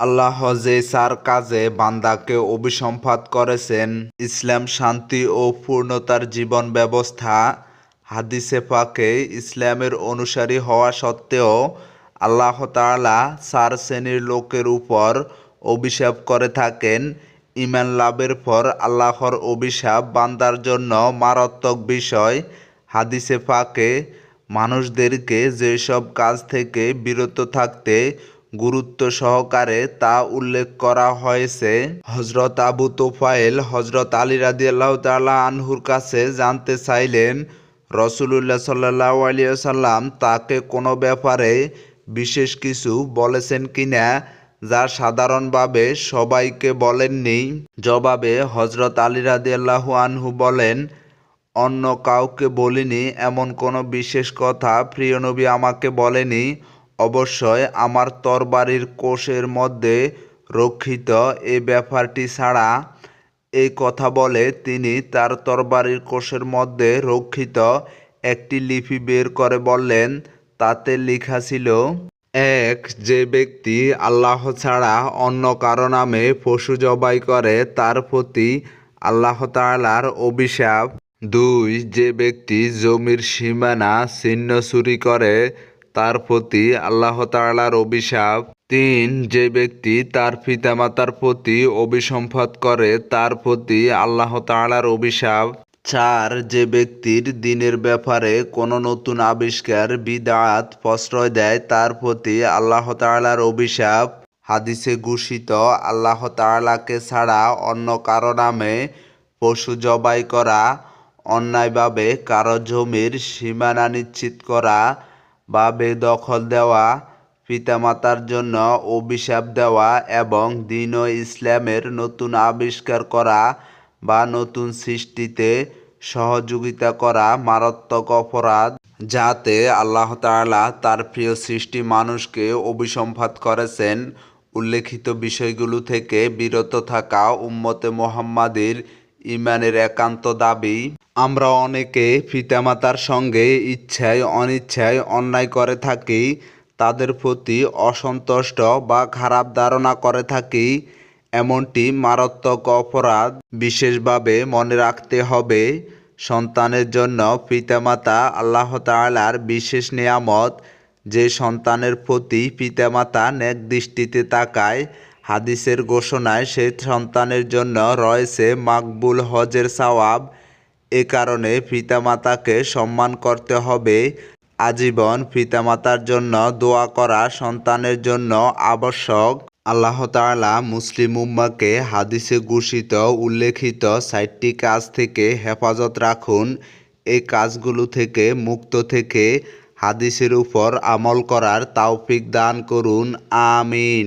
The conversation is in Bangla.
আল্লাহ যে চার কাজে বান্দাকে অভিসম্পাত করেছেন, ইসলাম শান্তি ও পূর্ণতার জীবন ব্যবস্থা হাদিসে পাকে ইসলামের অনুসারী হওয়া সত্ত্বেও আল্লাহ তাআলা চার শ্রেণির লোকের উপর অভিশাপ করে থাকেন। ইমান লাভের পর আল্লাহর অভিশাপ বান্দার জন্য মারাত্মক বিষয়। হাদিসে পাকে, মানুষদেরকে যেসব কাজ থেকে বিরত থাকতে গুরুত্ব সহকারে তা উল্লেখ করা হয়েছে। হজরত আবু তোফায়েল হজরত আলী রাদিয়াল্লাহ তাআলা আনহুর কাছে জানতে চাইলেন, রসুলুল্লাহ সাল্লাহ আলিয়াল্লাম তাকে কোনো ব্যাপারে বিশেষ কিছু বলেছেন কিনা, যা সাধারণভাবে সবাইকে বলেননি। জবাবে হজরত আলী রাদিয়াল্লাহু আনহু বলেন, অন্য কাউকে বলিনি, এমন কোনো বিশেষ কথা প্রিয়নবী আমাকে বলেনি। অবশ্যই আমার তরবারির কোষের মধ্যে রক্ষিত এ ব্যাপারটি ছাড়া এই কথা বলে তিনি তার তরবারির কোষের মধ্যে রক্ষিত একটি লিপি বের করে বললেন, তাতে লেখা ছিল, এক, যে ব্যক্তি আল্লাহ ছাড়া অন্য কারও নামে পশু জবাই করে তার প্রতি আল্লাহ তাআলার অভিশাপ। দুই, যে ব্যক্তি জমির সীমানা ছিন্ন চুরি করে তার প্রতি আল্লাহ তাআলার অভিশাপ। তিন, যে ব্যক্তি তার পিতামাতার প্রতি অভিসম্পাত করে, তার প্রতি আল্লাহ তাআলার অভিশাপ। চার, যে ব্যক্তির দিনের ব্যাপারে কোনো নতুন আবিষ্কার, বিদাত, প্রশ্রয় দেয়, তার প্রতি আল্লাহ তাআলার অভিশাপ। হাদিসে ঘোষিত, আল্লাহ তাআলাকে ছাড়া অন্য কারও নামে পশু জবাই করা, অন্যায়ভাবে কারও জমির সীমানা নিশ্চিত করা বা বেদখল দেওয়া, পিতামাতার জন্য অভিশাপ দেওয়া এবং দিন ইসলামের নতুন আবিষ্কার করা বা নতুন সৃষ্টিতে সহযোগিতা করা মারাত্মক অপরাধ, যাতে আল্লাহ তাআলা তার প্রিয় সৃষ্টি মানুষকে অভিসম্পাত করেছেন। উল্লেখিত বিষয়গুলো থেকে বিরত থাকা উম্মতে মোহাম্মাদের ইমানের একান্ত দাবি আমরা অনেকে পিতামাতার সঙ্গে ইচ্ছায়, অনিচ্ছায় অন্যায় করে থাকি, তাদের প্রতি অসন্তুষ্ট বা খারাপ ধারণা করে থাকি, এমনটি মারাত্মক অপরাধ। বিশেষভাবে মনে রাখতে হবে, সন্তানের জন্য পিতামাতা আল্লাহ তাআলার বিশেষ নিয়ামত। যে সন্তানের প্রতি পিতামাতা নেক দৃষ্টিতে তাকায়, হাদিসের ঘোষণায় সেই সন্তানের জন্য রয়েছে মাকবুল হজের সওয়াব। এ কারণে পিতামাতাকে সম্মান করতে হবে। আজীবন পিতামাতার জন্য দোয়া করা সন্তানের জন্য আবশ্যক। আল্লাহ তাআলা মুসলিম উম্মাকে হাদিসে ঘোষিত উল্লেখিত সাইটটি কাজ থেকে হেফাজত রাখুন। এই কাজগুলো থেকে মুক্ত থেকে হাদিসের উপর আমল করার তাওফিক দান করুন। আমিন।